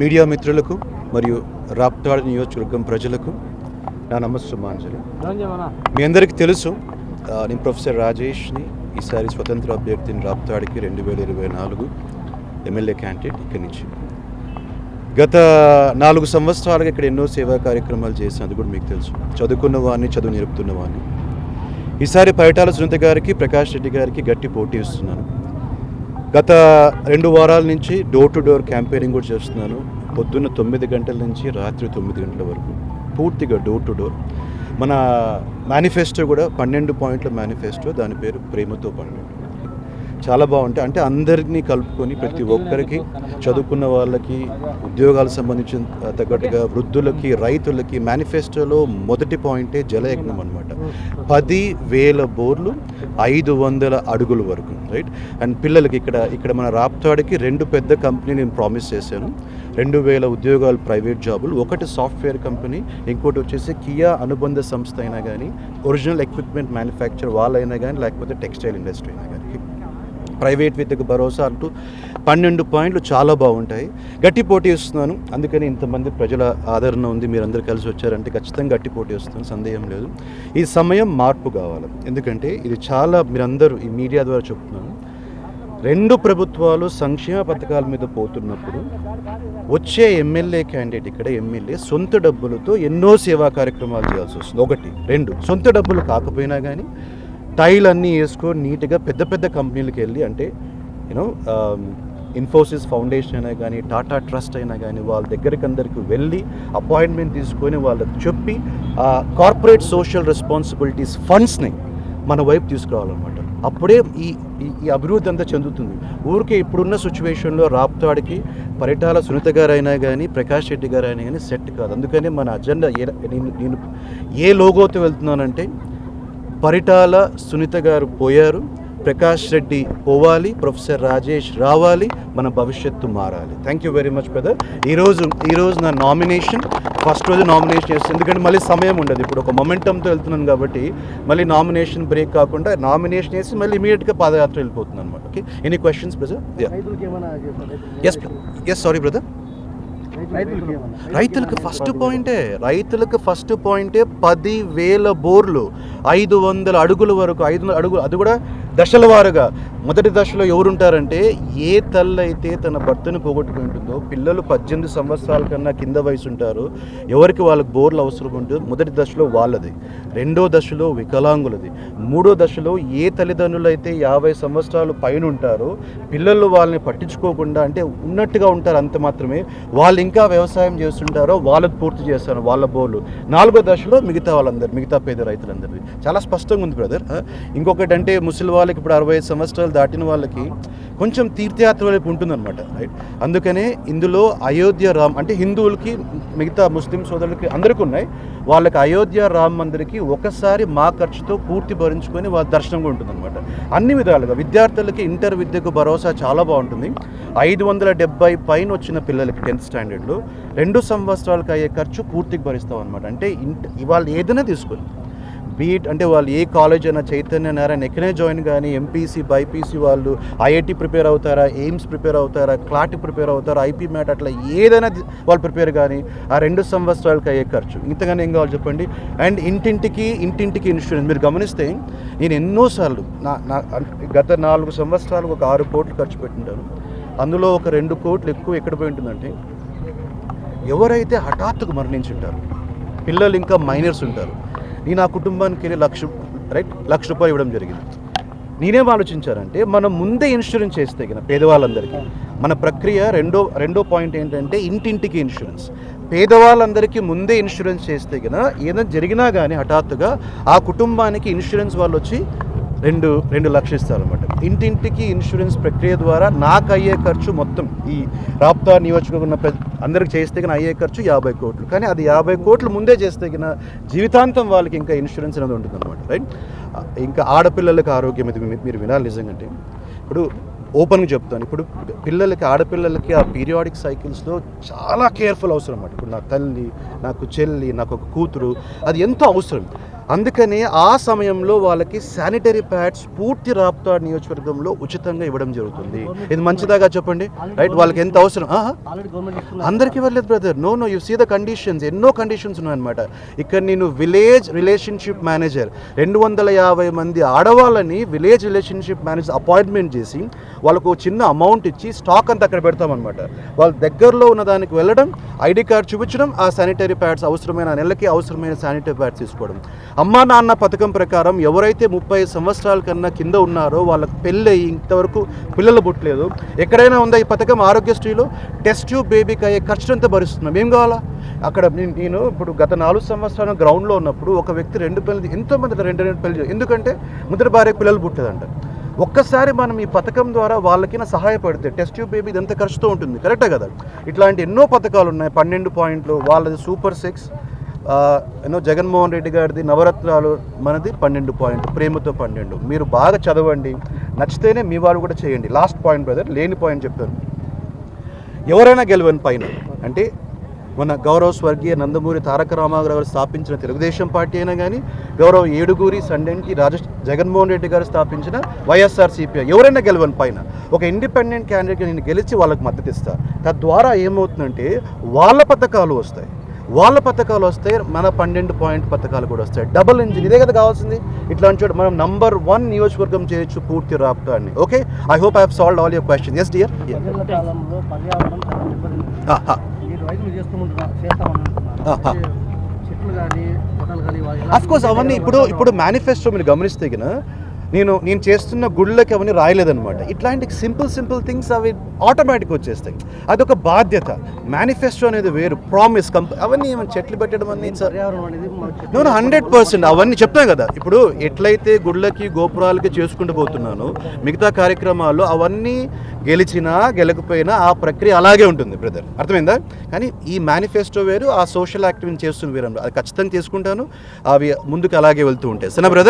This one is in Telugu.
మీడియా మిత్రులకు మరియు రాప్తాడు నియోజకవర్గం ప్రజలకు నా నమస్సుమాంజలి. మీ అందరికీ తెలుసు నేను ప్రొఫెసర్ రాజేష్ని ఈసారి స్వతంత్ర అభ్యర్థిని రాప్తాడికి రెండు వేల ఇరవై నాలుగు ఎమ్మెల్యే క్యాండిడేట్ ఇక్కడి నుంచి. గత నాలుగు సంవత్సరాలుగా ఇక్కడ ఎన్నో సేవా కార్యక్రమాలు చేశాను అది కూడా మీకు తెలుసు. చదువుకున్న వాడిని చదువు నేర్పుతున్న వాడిని ఈసారి పరిటాల సునీత గారికి ప్రకాష్ రెడ్డి గారికి గట్టి పోటీ ఇస్తున్నాను. గత రెండు వారాల నుంచి డోర్ టు డోర్ క్యాంపెయినింగ్ కూడా చేస్తున్నాను. పొద్దున్న తొమ్మిది గంటల నుంచి రాత్రి తొమ్మిది గంటల వరకు పూర్తిగా డోర్ టు డోర్ మన మేనిఫెస్టో కూడా పన్నెండు పాయింట్ల మేనిఫెస్టో దాని పేరు ప్రేమతో పన్నెండు చాలా బాగుంటాయి. అంటే అందరినీ కలుపుకొని ప్రతి ఒక్కరికి చదువుకున్న వాళ్ళకి ఉద్యోగాలకు సంబంధించిన తగ్గట్టుగా వృద్ధులకి రైతులకి మేనిఫెస్టోలో మొదటి పాయింటే జలయజ్ఞం అనమాట పది వేల బోర్లు ఐదు వందల అడుగుల వరకు రైట్ అండ్ పిల్లలకి ఇక్కడ ఇక్కడ మన రాప్తాడికి రెండు పెద్ద కంపెనీ నేను ప్రామిస్ చేశాను. రెండు వేల ఉద్యోగాలు ప్రైవేట్ జాబులు ఒకటి సాఫ్ట్వేర్ కంపెనీ ఇంకోటి వచ్చేసి కియా అనుబంధ సంస్థ అయినా కానీ ఒరిజినల్ ఎక్విప్మెంట్ మ్యానుఫ్యాక్చర్ వాళ్ళైనా కానీ లేకపోతే టెక్స్టైల్ ఇండస్ట్రీ అయినా కానీ ప్రైవేట్ విద్యకు భరోసా అంటూ పన్నెండు పాయింట్లు చాలా బాగుంటాయి. గట్టి పోటీ ఇస్తున్నాను అందుకని ఇంతమంది ప్రజల ఆదరణ ఉంది. మీరందరూ కలిసి వచ్చారంటే ఖచ్చితంగా గట్టి పోటీ వస్తుంది సందేహం లేదు. ఈ సమయం మార్పు కావాలి. ఎందుకంటే ఇది చాలా మీరందరూ ఈ మీడియా ద్వారా చెప్తున్నాను రెండు ప్రభుత్వాలు సంక్షేమ పథకాల మీద పోతున్నప్పుడు వచ్చే ఎమ్మెల్యే క్యాండిడేట్ ఇక్కడ ఎమ్మెల్యే సొంత డబ్బులతో ఎన్నో సేవా కార్యక్రమాలు చేయాల్సి వస్తుంది. ఒకటి. రెండు. సొంత డబ్బులు కాకపోయినా కానీ టైల్ అన్నీ వేసుకొని నీట్గా పెద్ద పెద్ద కంపెనీలకు వెళ్ళి అంటే యూనో ఇన్ఫోసిస్ ఫౌండేషన్ అయినా కానీ టాటా ట్రస్ట్ అయినా కానీ వాళ్ళ దగ్గరికి అందరికి వెళ్ళి అపాయింట్మెంట్ తీసుకొని వాళ్ళకి చెప్పి కార్పొరేట్ సోషల్ రెస్పాన్సిబిలిటీస్ ఫండ్స్ని మన వైపు తీసుకురావాలన్నమాట. అప్పుడే ఈ ఈ- అభివృద్ధి అంతా చెందుతుంది. ఊరికే ఇప్పుడున్న సిచ్యువేషన్లో రాప్తాడికి పరిటాల సునీత గారు అయినా కానీ ప్రకాష్ రెడ్డి గారు అయినా కానీ సెట్ కాదు. అందుకని మన అజెండా ఏ నేను నేను ఏ లోగోతో వెళ్తున్నానంటే పరిటాల సునీత గారు పోయారు. ప్రకాష్ రెడ్డి పోవాలి ప్రొఫెసర్ రాజేష్ రావాలి మన భవిష్యత్తు మారాలి. Thank you very much brother ఈరోజు ఈరోజు నా నామినేషన్ ఫస్ట్ రోజు నామినేషన్ చేస్తాను ఎందుకంటే మళ్ళీ సమయం ఉండదు. ఇప్పుడు ఒక మొమెంటంతో వెళ్తున్నాను కాబట్టి మళ్ళీ నామినేషన్ బ్రేక్ కాకుండా నామినేషన్ వేసి మళ్ళీ ఇమీడియట్గా పాదయాత్ర వెళ్ళిపోతుంది అనమాట okay any questions brother? Yes yes sorry brother? రైతులకు ఫస్ట్ పాయింటే రైతులకు ఫస్ట్ పాయింటే పది వేల బోర్లు. ఐదు వందల అడుగుల వరకు ఐదు వందల అడుగులు అది కూడా దశల వారుగా మొదటి దశలో ఎవరుంటారంటే ఏ తల్లి అయితే తన భర్తను పోగొట్టుకుని ఉంటుందో పిల్లలు పద్దెనిమిది సంవత్సరాల కన్నా కింద వయసు ఉంటారో ఎవరికి వాళ్ళకి బోర్లు అవసరం ఉంటుందో మొదటి దశలో వాళ్ళది. రెండో దశలో వికలాంగులది. మూడో దశలో ఏ తల్లిదండ్రులు అయితే యాభై సంవత్సరాలు పైన ఉంటారో పిల్లలు వాళ్ళని పట్టించుకోకుండా అంటే ఉన్నట్టుగా ఉంటారు అంత మాత్రమే. వాళ్ళు ఇంకా వ్యవసాయం చేస్తుంటారో వాళ్ళకి పూర్తి చేస్తారు వాళ్ళ బోర్లు. నాలుగో దశలో మిగతా వాళ్ళందరూ మిగతా పేద రైతులందరిది. చాలా స్పష్టంగా ఉంది బ్రదర్. ఇంకొకటి అంటే ముసలి వాళ్ళకి ఇప్పుడు అరవై సంవత్సరాలు దాటిన వాళ్ళకి కొంచెం తీర్థయాత్ర వైపు ఉంటుందన్నమాట రైట్ అందుకనే ఇందులో అయోధ్య రామ్ అంటే హిందువులకి మిగతా ముస్లిం సోదరులకి అందరికీ ఉన్నాయి. వాళ్ళకి అయోధ్య రామ్ మందిరికి ఒకసారి మా ఖర్చుతో పూర్తి భరించుకొని వాళ్ళ దర్శనం కూడా ఉంటుందన్నమాట. అన్ని విధాలుగా విద్యార్థులకి ఇంటర్ విద్యకు భరోసా చాలా బాగుంటుంది. ఐదు వందల డెబ్బై పైన వచ్చిన పిల్లలకి టెన్త్ స్టాండర్డ్లో రెండు సంవత్సరాలకు అయ్యే ఖర్చు పూర్తికి భరిస్తాం అనమాట అంటే ఇంట ఇవాళ ఏదైనా తీసుకొని బీట్ అంటే వాళ్ళు ఏ కాలేజ్ అయినా చైతన్య నారాయణ ఎక్కడే జాయిన్ కానీ ఎంపీసీ బైపీసీ వాళ్ళు ఐఐటి ప్రిపేర్ అవుతారా ఎయిమ్స్ ప్రిపేర్ అవుతారా క్లాట్ ప్రిపేర్ అవుతారా ఐపీ మ్యాట్ అట్లా ఏదైనా వాళ్ళు ప్రిపేర్ కానీ ఆ రెండు సంవత్సరాలకి అయ్యే ఖర్చు. ఇంతగానే ఏం కావాలి చెప్పండి? అండ్ ఇంటింటికి ఇంటింటికి ఇన్సూరెన్స్ మీరు గమనిస్తే నేను ఎన్నోసార్లు నా నా గత నాలుగు సంవత్సరాలకు ఒక ఆరు కోట్లు ఖర్చు పెట్టింటాను. అందులో ఒక రెండు కోట్లు ఎక్కువ ఎక్కడ పోయి ఉంటుందంటే ఎవరైతే హఠాత్తుకు మరణించి ఉంటారు పిల్లలు ఇంకా మైనర్స్ ఉంటారు నేను ఆ కుటుంబానికి వెళ్ళి లక్ష రైట్ లక్ష రూపాయలు ఇవ్వడం జరిగింది. నేనేం ఆలోచించారంటే మనం ముందే ఇన్సూరెన్స్ చేస్తే కదా పేదవాళ్ళందరికీ మన ప్రక్రియ రెండో రెండో పాయింట్ ఏంటంటే ఇంటింటికి ఇన్సూరెన్స్ పేదవాళ్ళందరికీ ముందే ఇన్సూరెన్స్ చేస్తే కదా ఏదైనా జరిగినా కానీ హఠాత్తుగా ఆ కుటుంబానికి ఇన్సూరెన్స్ వాళ్ళు వచ్చి రెండు రెండు లక్షిస్తారు అనమాట ఇంటింటికి ఇన్సూరెన్స్ ప్రక్రియ ద్వారా నాకు అయ్యే ఖర్చు మొత్తం ఈ రాప్తా నియోజకవర్గం ఉన్న అందరికి చేస్తే కన్నా అయ్యే ఖర్చు యాభై కోట్లు. కానీ అది యాభై కోట్లు ముందే చేస్తే కన్నా జీవితాంతం వాళ్ళకి ఇంకా ఇన్సూరెన్స్ అనేది ఉంటుంది అనమాట రైట్ ఇంకా ఆడపిల్లలకి ఆరోగ్యం ఇది మీరు వినాలి నిజంగా ఇప్పుడు ఓపెన్గా చెప్తాను. ఇప్పుడు పిల్లలకి ఆడపిల్లలకి ఆ పీరియాడిక్ సైకిల్స్లో చాలా కేర్ఫుల్ అవసరం అన్నమాట ఇప్పుడు నా తల్లి నాకు చెల్లి నాకు ఒక కూతురు అది ఎంతో అవసరం. అందుకనే ఆ సమయంలో వాళ్ళకి శానిటరీ ప్యాడ్స్ పూర్తి రాప్తా నియోజకవర్గంలో ఉచితంగా ఇవ్వడం జరుగుతుంది. ఇది మంచిదాగా చెప్పండి? రైట్ వాళ్ళకి ఎంత అవసరం? అందరికీ అందరికి ఇవ్వలేదు brother. No no you see the conditions ఎన్నో కండిషన్స్ ఉన్నాయన్నమాట. ఇక్కడ నేను విలేజ్ రిలేషన్షిప్ మేనేజర్ రెండు వందల యాభై మంది ఆడవాళ్ళని విలేజ్ రిలేషన్షిప్ మేనేజర్ అపాయింట్మెంట్ చేసి వాళ్ళకు చిన్న అమౌంట్ ఇచ్చి స్టాక్ అంతా అక్కడ పెడతామన్నమాట. వాళ్ళ దగ్గరలో ఉన్న దానికి వెళ్ళడం ఐడి కార్డ్ చూపించడం ఆ శానిటరీ ప్యాడ్స్ అవసరమైన నెలకి అవసరమైన శానిటరీ ప్యాడ్స్ తీసుకోవడం. అమ్మా నాన్న పథకం ప్రకారం ఎవరైతే ముప్పై సంవత్సరాల కన్నా కింద ఉన్నారో వాళ్ళకి పెళ్ళి ఇంతవరకు పిల్లలు పుట్టలేదు. ఎక్కడైనా ఉందా ఈ పథకం? ఆరోగ్యశ్రీలో టెస్ట్ ట్యూబ్ బేబీకి అయ్యే ఖర్చునంతా భరిస్తున్నాం? ఏం కావాలా? అక్కడ నేను ఇప్పుడు గత నాలుగు సంవత్సరాలు గ్రౌండ్లో ఉన్నప్పుడు ఒక వ్యక్తి రెండు పిల్లలు ఎంతోమంది రెండు రెండు పెళ్ళి ఎందుకంటే ముద్ర భార్య పిల్లలు పుట్టేదంట. ఒక్కసారి మనం ఈ పథకం ద్వారా వాళ్ళకి సహాయపడితే టెస్ట్ ట్యూబ్ బేబీ ఇదంతా ఖర్చుతో ఉంటుంది. కరెక్టే కదా? ఇట్లాంటి ఎన్నో పథకాలు ఉన్నాయి. పన్నెండు పాయింట్లు వాళ్ళది సూపర్ సిక్స్ ఎన్నో జగన్మోహన్ రెడ్డి గారిది నవరత్నాలు మనది పన్నెండు పాయింట్ ప్రేమతో పన్నెండు. మీరు బాగా చదవండి. నచ్చితేనే మీ వాళ్ళు కూడా చేయండి. లాస్ట్ పాయింట్ బ్రదర్ లేని పాయింట్ చెప్తాను. ఎవరైనా గెలవని పైన. అంటే మన గౌరవ స్వర్గీయ నందమూరి తారక రామారావు గారు స్థాపించిన తెలుగుదేశం పార్టీ అయినా కానీ గౌరవ ఏడుగురి సండెంకి రాజ జగన్మోహన్ రెడ్డి గారు స్థాపించిన వైఎస్ఆర్ సిపిఐ ఎవరైనా గెలవని పైన ఒక ఇండిపెండెంట్ క్యాండిడేట్ నేను గెలిచి వాళ్ళకి మద్దతు ఇస్తా. తద్వారా ఏమవుతుందంటే వాళ్ళ పథకాలు వస్తాయి. వాళ్ళ పథకాలు వస్తాయి మన పన్నెండు పాయింట్ పథకాలు కూడా వస్తాయి. డబుల్ ఇంజిన్ ఇదే కదా కావాల్సింది. ఇట్లాంటి చోట మనం నంబర్ వన్ నియోజకవర్గం చేయొచ్చు పూర్తి అని okay? I hope I have solve all your question yes dear రైతులు చేస్తామని చెట్లు కానీ కోర్స్ అవన్నీ ఇప్పుడు ఇప్పుడు మేనిఫెస్టో మీరు గమనిస్తే గిన నేను నేను చేస్తున్న గుళ్ళకి అవన్నీ రాయలేదన్నమాట. ఇట్లాంటి సింపుల్ సింపుల్ థింగ్స్ అవి ఆటోమేటిక్ వచ్చేస్తాయి. అదొక బాధ్యత. మేనిఫెస్టో అనేది వేరు. ప్రామిస్ కంప్ అవన్నీ ఏమైనా చెట్లు పెట్టడం అనేది నేను హండ్రెడ్ పర్సెంట్ అవన్నీ చెప్తాను కదా. ఇప్పుడు ఎట్లయితే గుళ్ళకి గోపురాలకి చేసుకుంటూ పోతున్నానో మిగతా కార్యక్రమాల్లో అవన్నీ గెలిచినా గెలకపోయినా ఆ ప్రక్రియ అలాగే ఉంటుంది బ్రదర్. అర్థమైందా? కానీ ఈ మేనిఫెస్టో వేరు ఆ సోషల్ యాక్టివిటీ చేస్తున్న వేరు అది ఖచ్చితంగా చేసుకుంటాను. అవి ముందుకు అలాగే వెళ్తూ ఉంటాయి. సరే బ్రదర్?